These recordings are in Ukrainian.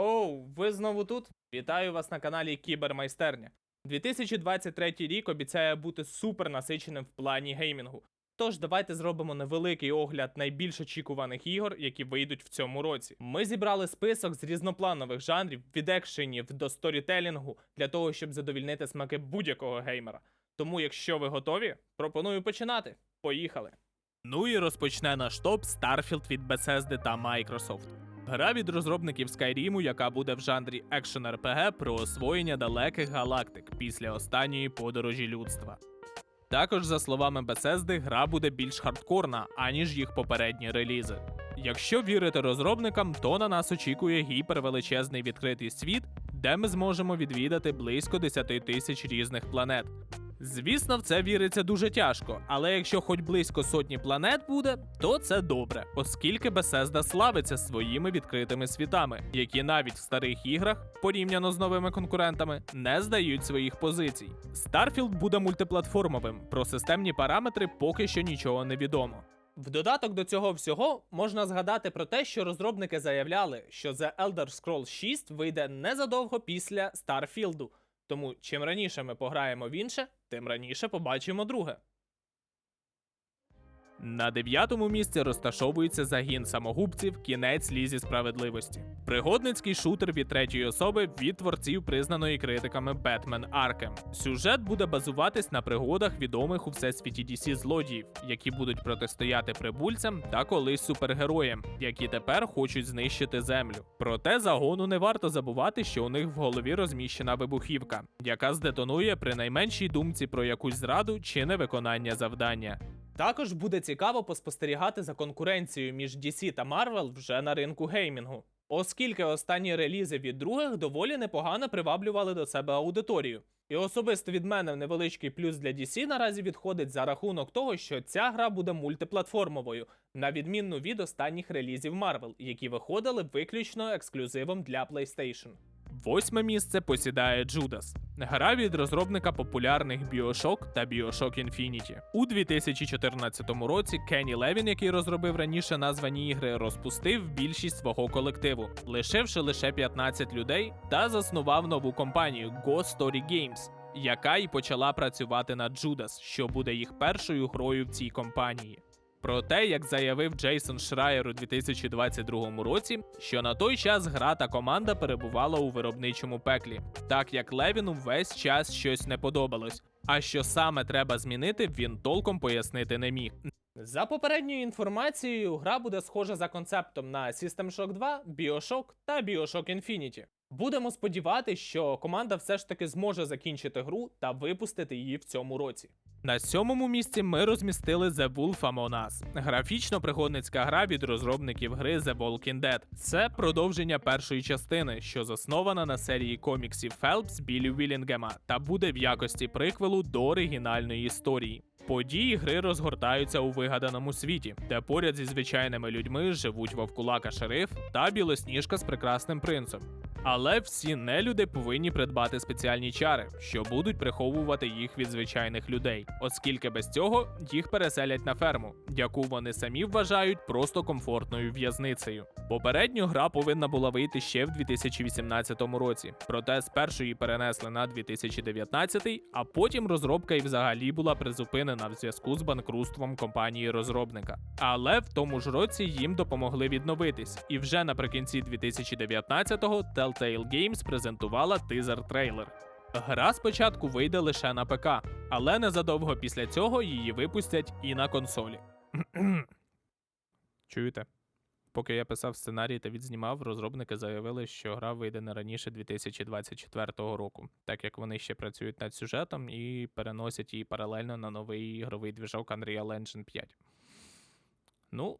Оу, ви знову тут? Вітаю вас на каналі Кібермайстерня. 2023 рік обіцяє бути супер насиченим в плані геймінгу. Тож давайте зробимо невеликий огляд найбільш очікуваних ігор, які вийдуть в цьому році. Ми зібрали список з різнопланових жанрів від екшенів до сторітелінгу для того, щоб задовільнити смаки будь-якого геймера. Тому, якщо ви готові, пропоную починати. Поїхали! Ну і розпочне наш топ Starfield від Bethesda та Microsoft. Гра від розробників Skyrim, яка буде в жанрі екшен RPG про освоєння далеких галактик після останньої подорожі людства. Також, за словами Bethesda, гра буде більш хардкорна, аніж їх попередні релізи. Якщо вірити розробникам, то на нас очікує гіпервеличезний відкритий світ, де ми зможемо відвідати близько 10 тисяч різних планет. Звісно, в це віриться дуже тяжко, але якщо хоч близько сотні планет буде, то це добре, оскільки Bethesda славиться своїми відкритими світами, які навіть в старих іграх, порівняно з новими конкурентами, не здають своїх позицій. Starfield буде мультиплатформовим, про системні параметри поки що нічого не відомо. В додаток до цього всього можна згадати про те, що розробники заявляли, що The Elder Scrolls 6 вийде незадовго після Starfield'у. Тому чим раніше ми пограємо в інше, тим раніше побачимо друге. На дев'ятому місці розташовується загін самогубців кінець лізі справедливості. Пригодницький шутер від третьої особи від творців признаної критиками Batman Arkham. Сюжет буде базуватись на пригодах відомих у всесвіті DC злодіїв, які будуть протистояти прибульцям та колись супергероям, які тепер хочуть знищити землю. Проте загону не варто забувати, що у них в голові розміщена вибухівка, яка здетонує при найменшій думці про якусь зраду чи невиконання завдання. Також буде цікаво поспостерігати за конкуренцією між DC та Marvel вже на ринку геймінгу, оскільки останні релізи від других доволі непогано приваблювали до себе аудиторію. І особисто від мене невеличкий плюс для DC наразі відходить за рахунок того, що ця гра буде мультиплатформовою, на відміну від останніх релізів Marvel, які виходили виключно ексклюзивом для PlayStation. Восьме місце посідає Judas. Гра від розробника популярних BioShock та BioShock Infinity. У 2014 році Кенні Левін, який розробив раніше названі ігри, розпустив більшість свого колективу, лишивши лише 15 людей, та заснував нову компанію Go Story Games, яка і почала працювати над Judas, що буде їх першою грою в цій компанії. Проте, як заявив Джейсон Шрайер у 2022 році, що на той час гра та команда перебувала у виробничому пеклі, так як Левіну весь час щось не подобалось. А що саме треба змінити, він толком пояснити не міг. За попередньою інформацією, гра буде схожа за концептом на System Shock 2, BioShock та BioShock Infinity. Будемо сподіватися, що команда все ж таки зможе закінчити гру та випустити її в цьому році. На сьомому місці ми розмістили The Wolf Among Us. графічно пригодницька гра від розробників гри The Walking Dead. Це продовження першої частини, що заснована на серії коміксів Фелпс Білі Вілінгема та буде в якості приквелу до оригінальної історії. Події гри розгортаються у вигаданому світі, де поряд зі звичайними людьми живуть вовкулака шериф та білосніжка з прекрасним принцем. Але всі нелюди повинні придбати спеціальні чари, що будуть приховувати їх від звичайних людей, оскільки без цього їх переселять на ферму, яку вони самі вважають просто комфортною в'язницею. Попередньо гра повинна була вийти ще в 2018 році, проте спершу її перенесли на 2019, а потім розробка і взагалі була призупинена в зв'язку з банкрутством компанії розробника. Але в тому ж році їм допомогли відновитись, і вже наприкінці 2019-го Telltale Games презентувала тизер-трейлер. Гра спочатку вийде лише на ПК, але незадовго після цього її випустять і на консолі. Чуєте? Поки я писав сценарій та відзнімав, розробники заявили, що гра вийде не раніше 2024 року, так як вони ще працюють над сюжетом і переносять її паралельно на новий ігровий двіжок Unreal Engine 5. Ну,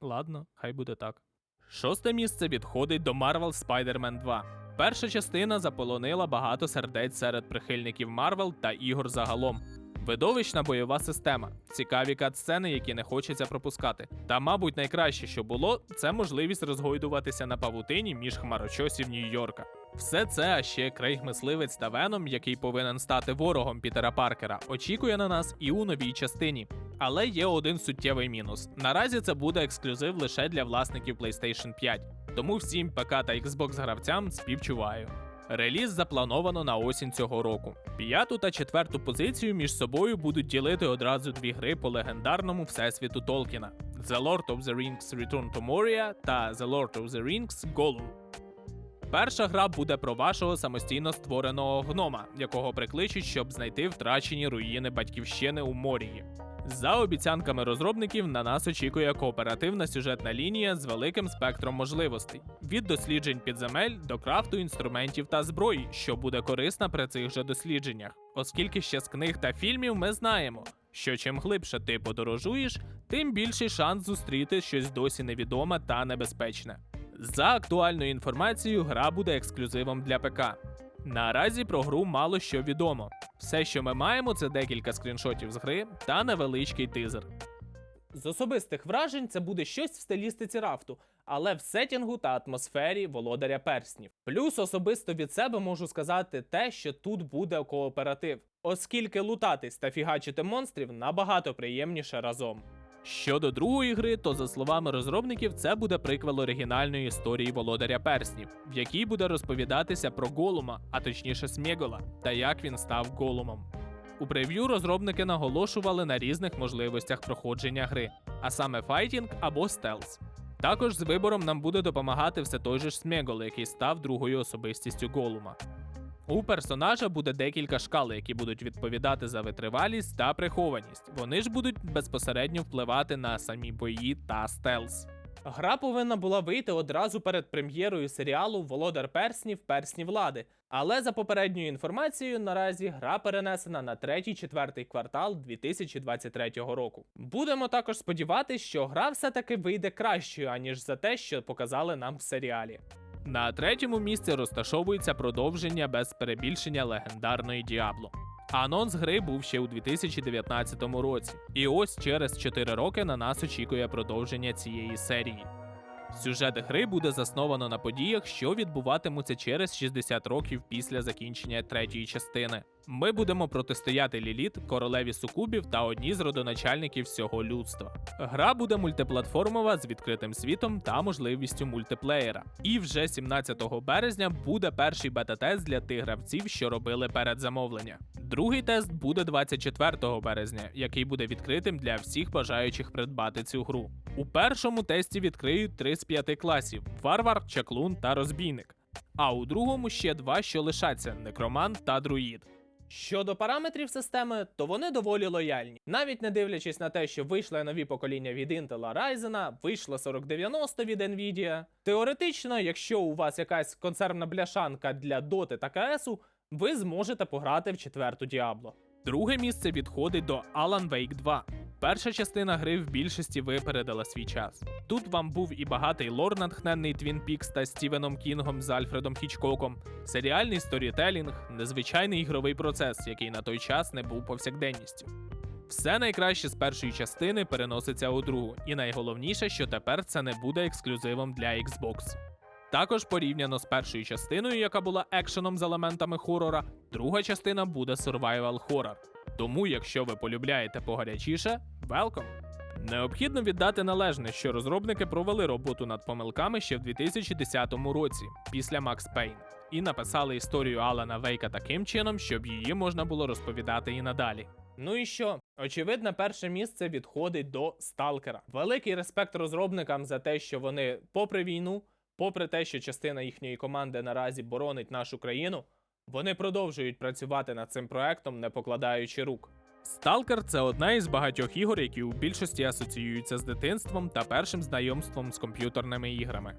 ладно, хай буде так. Шосте місце відходить до Marvel Spider-Man 2. Перша частина заполонила багато сердець серед прихильників Марвел та ігор загалом. Видовищна бойова система, цікаві кат-сцени, які не хочеться пропускати. Та, мабуть, найкраще, що було, це можливість розгойдуватися на павутині між хмарочосів Нью-Йорка. Все це, а ще Крейг Мисливець та Веном, який повинен стати ворогом Пітера Паркера, очікує на нас і у новій частині. Але є один суттєвий мінус: наразі це буде ексклюзив лише для власників PlayStation 5. Тому всім ПК та Xbox гравцям співчуваю. Реліз заплановано на осінь цього року. П'яту та четверту позицію між собою будуть ділити одразу дві гри по легендарному всесвіту Толкіна: The Lord of the Rings Return to Moria та The Lord of the Rings Gollum. Перша гра буде про вашого самостійно створеного гнома, якого прикличуть, щоб знайти втрачені руїни батьківщини у Морії. За обіцянками розробників на нас очікує кооперативна сюжетна лінія з великим спектром можливостей від досліджень підземель до крафту інструментів та зброї, що буде корисна при цих же дослідженнях, оскільки ще з книг та фільмів ми знаємо, що чим глибше ти подорожуєш, тим більший шанс зустріти щось досі невідоме та небезпечне. За актуальною інформацією, гра буде ексклюзивом для ПК. Наразі про гру мало що відомо. Все, що ми маємо, це декілька скріншотів з гри та невеличкий тизер. З особистих вражень це буде щось в стилістиці рафту, але в сетінгу та атмосфері володаря перснів. Плюс особисто від себе можу сказати те, що тут буде кооператив, оскільки лутатись та фігачити монстрів набагато приємніше разом. Щодо другої гри, то за словами розробників, це буде приквел оригінальної історії володаря перснів, в якій буде розповідатися про Голума, а точніше Смєгола, та як він став Голумом. У прев'ю розробники наголошували на різних можливостях проходження гри, а саме файтінг або стелс. Також з вибором нам буде допомагати все той же ж Смєгол, який став другою особистістю Голума. У персонажа буде декілька шкал, які будуть відповідати за витривалість та прихованість. Вони ж будуть безпосередньо впливати на самі бої та стелс. Гра повинна була вийти одразу перед прем'єрою серіалу Володар перснів Персні влади. Але за попередньою інформацією, наразі гра перенесена на 3-4 квартал 2023 року. Будемо також сподіватися, що гра все-таки вийде кращою, аніж за те, що показали нам в серіалі. На третьому місці розташовується продовження без перебільшення легендарної Діабло. Анонс гри був ще у 2019 році, і ось через 4 роки на нас очікує продовження цієї серії. Сюжет гри буде засновано на подіях, що відбуватимуться через 60 років після закінчення третьої частини. Ми будемо протистояти Ліліт, королеві сукубів та одній з родоначальників всього людства. Гра буде мультиплатформова з відкритим світом та можливістю мультиплеєра. І вже 17 березня буде перший бета-тест для тих гравців, що робили передзамовлення. Другий тест буде 24 березня, який буде відкритим для всіх бажаючих придбати цю гру. У першому тесті відкриють три з п'яти класів: варвар, чаклун та розбійник. А у другому ще два, що лишаться некромант та друїд. Щодо параметрів системи, то вони доволі лояльні. Навіть не дивлячись на те, що вийшли нові покоління від Intel Ryzen, вийшло 4090 від Nvidia. Теоретично, якщо у вас якась консервна бляшанка для доти та КСу, ви зможете пограти в четверту Діабло. Друге місце відходить до Alan Wake 2. Перша частина гри в більшості випередила свій час. Тут вам був і багатий лор, натхненний Твін Пікс та Стівеном Кінгом з Альфредом Хічкоком, серіальний сторітелінг, незвичайний ігровий процес, який на той час не був повсякденністю. Все найкраще з першої частини переноситься у другу, і найголовніше, що тепер це не буде ексклюзивом для Xbox. Також порівняно з першою частиною, яка була екшеном з елементами хорора, друга частина буде survival horror. Тому, якщо ви полюбляєте погарячіше, welcome! Необхідно віддати належне, що розробники провели роботу над помилками ще в 2010 році, після Max Payne, і написали історію Алана Вейка таким чином, щоб її можна було розповідати і надалі. Ну і що? Очевидно, перше місце відходить до Сталкера. Великий респект розробникам за те, що вони, попри війну, попри те, що частина їхньої команди наразі боронить нашу країну, вони продовжують працювати над цим проектом, не покладаючи рук. Сталкер це одна із багатьох ігор, які у більшості асоціюються з дитинством та першим знайомством з комп'ютерними іграми.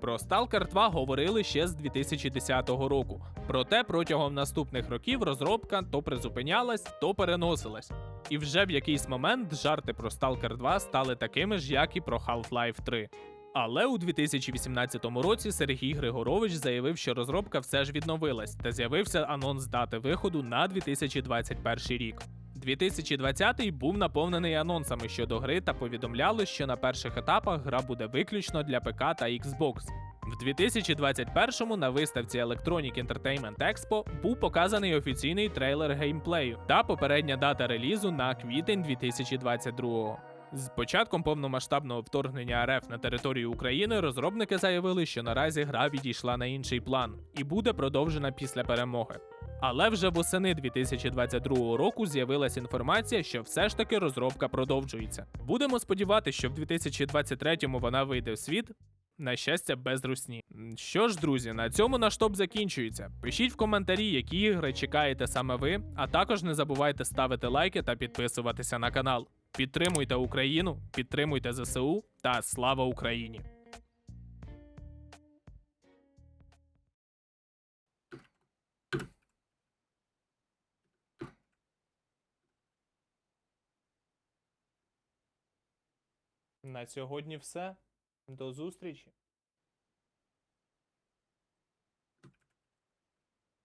Про Stalker 2 говорили ще з 2010 року. Проте протягом наступних років розробка то призупинялась, то переносилась. І вже в якийсь момент жарти про Stalker 2 стали такими ж, як і про Half-Life 3. Але у 2018 році Сергій Григорович заявив, що розробка все ж відновилась, та з'явився анонс дати виходу на 2021 рік. 2020 був наповнений анонсами щодо гри та повідомляли, що на перших етапах гра буде виключно для ПК та Xbox. В 2021-му на виставці Electronic Entertainment Expo був показаний офіційний трейлер геймплею та попередня дата релізу на квітень 2022-го. З початком повномасштабного вторгнення РФ на територію України розробники заявили, що наразі гра відійшла на інший план і буде продовжена після перемоги. Але вже восени 2022 року з'явилася інформація, що все ж таки розробка продовжується. Будемо сподіватися, що в 2023-му вона вийде в світ. На щастя, без русні. Що ж, друзі, на цьому наш топ закінчується. Пишіть в коментарі, які ігри чекаєте саме ви, а також не забувайте ставити лайки та підписуватися на канал. Підтримуйте Україну, підтримуйте ЗСУ та слава Україні! На сьогодні все. До зустрічі!